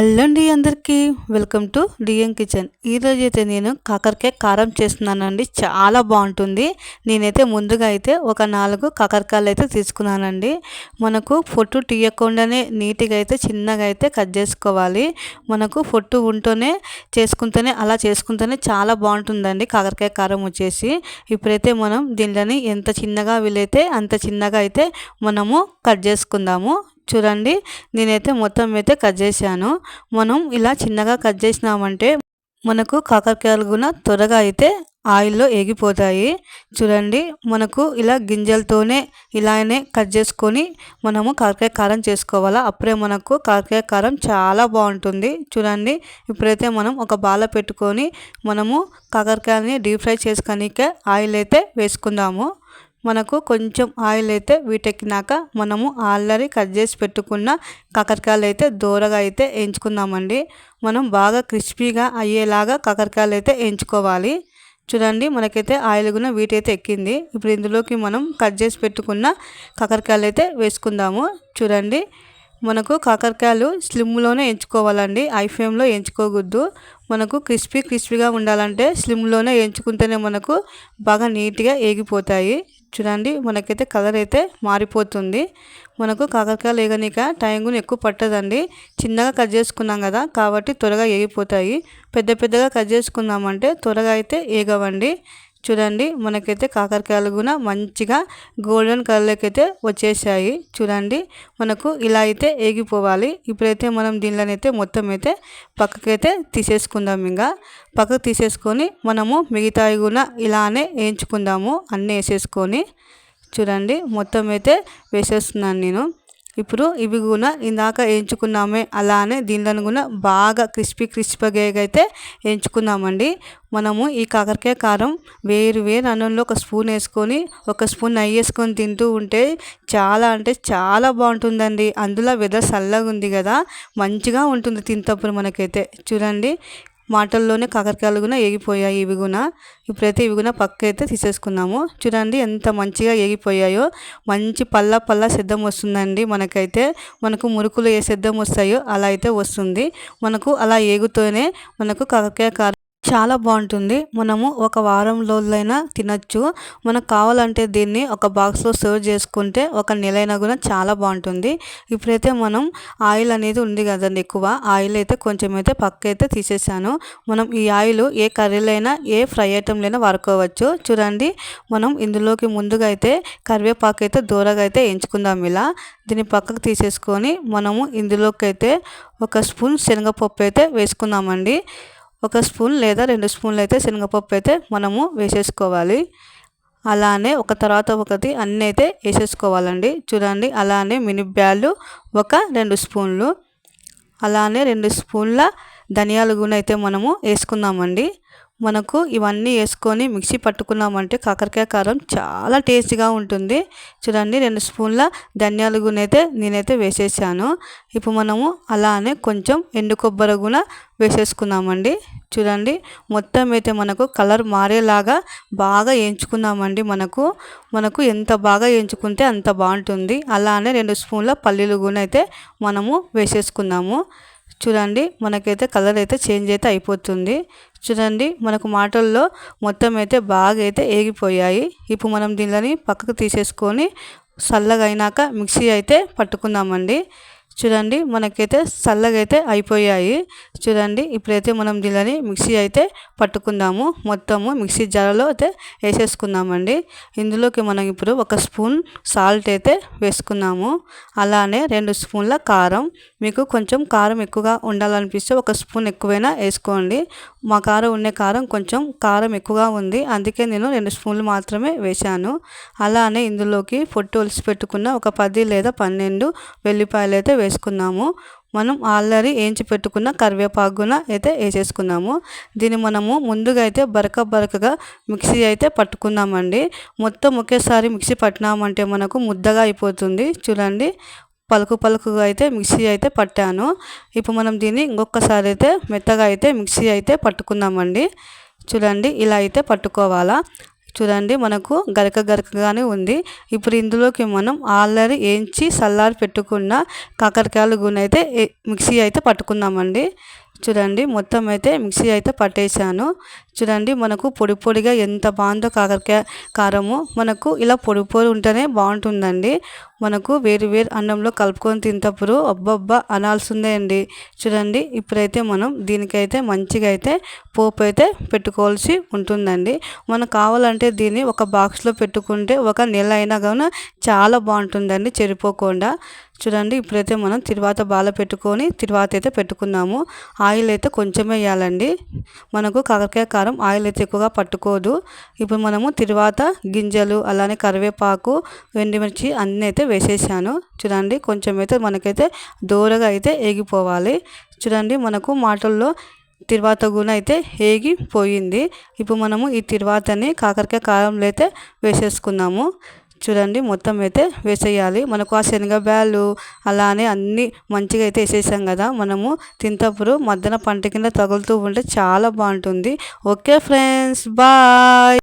Hello అందరికీ. Welcome to DM kitchen. ఈరోజు అయితే నేను కాకరకాయ కారం చేస్తున్నానండి. చాలా బాగుంటుంది. నేనైతే ముందుగా అయితే ఒక నాలుగు కాకరకాయలు అయితే తీసుకున్నానండి. మనకు పొట్టు తీయకుండానే నీట్గా అయితే చిన్నగా అయితే కట్ చేసుకోవాలి. మనకు పొట్టు ఉంటూనే చేసుకుంటేనే అలా చేసుకుంటేనే చాలా బాగుంటుందండి కాకరకాయ కారం వచ్చేసి. ఇప్పుడైతే మనం దీనిని ఎంత చిన్నగా వీలైతే అంత చిన్నగా అయితే మనము కట్ చేసుకుందాము. చూడండి నేనైతే మొత్తం అయితే కట్ చేశాను. మనం ఇలా చిన్నగా కట్ చేసినామంటే మనకు కాకరకాయలు కూడా త్వరగా అయితే ఆయిల్లో ఎగిపోతాయి చూడండి మనకు ఇలా గింజలతోనే ఇలానే కట్ చేసుకొని మనము కాకరకాయ కారం చేసుకోవాలా? అప్పుడే మనకు కాకరకాయ కారం చాలా బాగుంటుంది. చూడండి ఇప్పుడైతే మనం ఒక బాల పెట్టుకొని మనము కాకరకాయని డీప్ ఫ్రై చేసుకొని ఆయిల్ అయితే వేసుకుందాము. మనకు కొంచెం ఆయిల్ అయితే వీటెక్కినాక మనము ఆల్రెడీ కట్ చేసి పెట్టుకున్న కాకరకాయలు అయితే దూరగా అయితే వేయించుకుందామండి మనం బాగా క్రిస్పీగా అయ్యేలాగా కాకరకాయలు అయితే వేయించుకోవాలి చూడండి మనకైతే ఆయిల్ కూడా వీటైతే ఎక్కింది. ఇప్పుడు ఇందులోకి మనం కట్ చేసి పెట్టుకున్న కాకరకాయలు అయితే వేసుకుందాము. చూడండి మనకు కాకరకాయలు స్లిమ్లోనే ఎంచుకోవాలండి. ఐ ఫ్లేమ్లో ఎంచుకోకూడదు. మనకు క్రిస్పీ క్రిస్పీగా ఉండాలంటే స్లిమ్లోనే ఎంచుకుంటేనే మనకు బాగా నీట్గా ఏగిపోతాయి. చూడండి మనకైతే కలర్ అయితే మారిపోతుంది. మనకు కాకరకాయలు వేగనిక టైం కూడా ఎక్కువ పట్టదండి. చిన్నగా కట్ చేసుకున్నాం కదా కాబట్టి త్వరగా ఏగిపోతాయి. పెద్ద పెద్దగా కట్ చేసుకున్నామంటే త్వరగా అయితే ఏగవండి. చూడండి మనకైతే కాకరకాయలు కూడా మంచిగా గోల్డెన్ కలర్లోకి అయితే వచ్చేసాయి. చూడండి మనకు ఇలా అయితే ఏగిపోవాలి. ఇప్పుడైతే మనం దీనిలోనైతే మొత్తం అయితే పక్కకైతే తీసేసుకుందాం ఇంకా. పక్కకు తీసేసుకొని మనము మిగతావి కూడా ఇలానే వేయించుకుందాము అన్నీ వేసేసుకొని. చూడండి మొత్తం అయితే వేసేస్తున్నాను నేను. ఇప్పుడు ఇవి కూడా ఇందాక వేయించుకున్నామే అలానే దీనిలో కూడా బాగా క్రిస్పీ క్రిస్పీగా అయితే వేయించుకున్నామండి మనము ఈ కాకరకాయ కారం వేరు వేరు అన్నంలో ఒక స్పూన్ వేసుకొని ఒక స్పూన్ నెయ్యి వేసుకొని తింటూ ఉంటే చాలా అంటే చాలా బాగుంటుందండి. అందులో వెదర్ చల్లగా ఉంది కదా మంచిగా ఉంటుంది తింటప్పుడు మనకైతే. చూడండి మాటల్లోనే కాకరకాయలు కూడా ఏగిపోయాయి ఇవి కూడా ఇప్పుడైతే ఇవి కూడా పక్క అయితే తీసేసుకున్నాము. చూడండి ఎంత మంచిగా ఏగిపోయాయో. మంచి పల్ల పల్ల సిద్ధం వస్తుందండి మనకైతే. మనకు మురుకులు ఏ సిద్ధం వస్తాయో అలా అయితే వస్తుంది. మనకు అలా ఏగుతూనే మనకు కాకరకాయ కారం చాలా బాగుంటుంది. మనము ఒక వారం రోజులైనా తినచ్చు. మనకు కావాలంటే దీన్ని ఒక బాక్స్లో సర్వ్ చేసుకుంటే ఒక నెలైనా కూడా చాలా బాగుంటుంది. ఇప్పుడైతే మనం ఆయిల్ అనేది ఉంది కదండి ఎక్కువ. ఆయిల్ అయితే కొంచెం అయితే పక్క అయితే తీసేసాను. మనం ఈ ఆయిల్ ఏ కర్రీలైనా ఏ ఫ్రై ఐటెంలైనా వాడుకోవచ్చు. చూడండి మనం ఇందులోకి ముందుగా అయితే కరివేపాకు అయితే దూరగా అయితే ఎంచుకుందాం ఇలా. దీన్ని పక్కకు తీసేసుకొని మనము ఇందులోకి అయితే ఒక స్పూన్ శనగపప్పు అయితే వేసుకుందామండి. ఒక స్పూన్ లేదా రెండు స్పూన్లు అయితే శనగపప్పు అయితే మనము వేసేసుకోవాలి. అలానే ఒక తర్వాత ఒకటి అన్నీ అయితే వేసేసుకోవాలండి. చూడండి అలానే మినిబ్యాలు ఒక రెండు స్పూన్లు. అలానే రెండు స్పూన్ల ధనియాల గుణ అయితే మనము వేసుకుందామండి. మనకు ఇవన్నీ వేసుకొని మిక్సీ పట్టుకున్నామంటే కాకరకాయ కారం చాలా టేస్టీగా ఉంటుంది. చూడండి రెండు స్పూన్ల ధనియాల గునైతే నేనైతే వేసేసాను. ఇప్పుడు మనము అలానే కొంచెం ఎండు కొబ్బరి కూడా వేసేసుకున్నామండి చూడండి మొత్తం అయితే మనకు కలర్ మారేలాగా బాగా వేయించుకున్నామండి మనకు. మనకు ఎంత బాగా వేయించుకుంటే అంత బాగుంటుంది. అలానే రెండు స్పూన్ల పల్లీలు కూడా అయితే మనము వేసేసుకున్నాము చూడండి మనకైతే కలర్ అయితే చేంజ్ అయితే అయిపోతుంది. చూడండి మనకు మాటల్లో మొత్తం అయితే బాగా అయితే ఏగిపోయాయి. ఇప్పుడు మనం దీనిని పక్కకు తీసేసుకొని చల్లగా అయినాక మిక్సీ అయితే పట్టుకుందామండి. చూడండి మనకైతే చల్లగా అయితే అయిపోయాయి. చూడండి ఇప్పుడైతే మనం దీనిని మిక్సీ అయితే పట్టుకుందాము. మొత్తము మిక్సీ జారలో అయితే వేసేసుకుందామండి. ఇందులోకి మనం ఇప్పుడు ఒక స్పూన్ సాల్ట్ అయితే వేసుకున్నాము. అలానే రెండు స్పూన్ల కారం. మీకు కొంచెం కారం ఎక్కువగా ఉండాలనిపిస్తే ఒక స్పూన్ ఎక్కువైనా వేసుకోండి. మా కారం ఉండే కారం కొంచెం కారం ఎక్కువగా ఉంది. అందుకే నేను రెండు స్పూన్లు మాత్రమే వేశాను. అలానే ఇందులోకి పొట్టు ఒలిసి పెట్టుకున్న ఒక పది లేదా పన్నెండు వెల్లిపాయలు అయితే వేసుకున్నాము. మనం ఆల్రెడీ వేయించి పెట్టుకున్న కరివేపాకున అయితే వేసేసుకున్నాము. దీన్ని మనము ముందుగా అయితే బరక బరకగా మిక్సీ అయితే పట్టుకున్నామండి. మొత్తం ఒకేసారి మిక్సీ పట్టినామంటే మనకు ముద్దగా అయిపోతుంది. చూడండి పలుకు పలుకుగా అయితే మిక్సీ అయితే పట్టాను. ఇప్పుడు మనం దీన్ని ఇంకొకసారి అయితే మెత్తగా అయితే మిక్సీ అయితే పట్టుకున్నామండి. చూడండి ఇలా అయితే పట్టుకోవాలా. చూడండి మనకు గరక గరకగానే ఉంది. ఇప్పుడు ఇందులోకి మనం ఆల్రెడీ వేయించి సల్లారి పెట్టుకున్న కాకరకాయల గునైతే అయితే మిక్సీ అయితే పట్టుకుందామండి. చూడండి మొత్తం అయితే మిక్సీ అయితే పట్టేశాను. చూడండి మనకు పొడి పొడిగా ఎంత బాగుందో కాకరకాయ కారము. మనకు ఇలా పొడి పొడి ఉంటేనే బాగుంటుందండి. మనకు వేరు వేరు అన్నంలో కలుపుకొని తింటప్పుడు అబ్బబ్బా అనాల్సిందే అండి. చూడండి ఇప్పుడైతే మనం దీనికైతే మంచిగా అయితే పోపు అయితే పెట్టుకోవాల్సి ఉంటుందండి. మనకు కావాలంటే దీన్ని ఒక బాక్స్లో పెట్టుకుంటే ఒక నెల అయినా కానీ చాలా బాగుంటుందండి చెడిపోకుండా. చూడండి ఇప్పుడైతే మనం తిరువాత బాల పెట్టుకొని తిరువాత అయితే పెట్టుకున్నాము. ఆయిల్ అయితే కొంచెమే వేయాలండి. మనకు కాకరకాయ కారం ఆయిల్ అయితే ఎక్కువగా పట్టుకోదు. ఇప్పుడు మనము తిరువాత గింజలు అలానే కరివేపాకు వెండిమిర్చి అన్నీ అయితే వేసేసాను. చూడండి కొంచెం అయితే మనకైతే దూరగా అయితే ఏగిపోవాలి. చూడండి మనకు మాటల్లో తిరువాత గుణ అయితే ఏగిపోయింది. ఇప్పుడు మనము ఈ తిరువాతని కాకరకాయ కారంలో అయితే వేసేసుకున్నాము. చూడండి మొత్తం అయితే వేసేయాలి. మనకు ఆ శనగబ్యాలు అలానే అన్నీ మంచిగా అయితే వేసేసాం కదా. మనము తింటప్పుడు మధ్యన పంట కింద తగులుతూ ఉంటే చాలా బాగుంటుంది. Okay friends bye!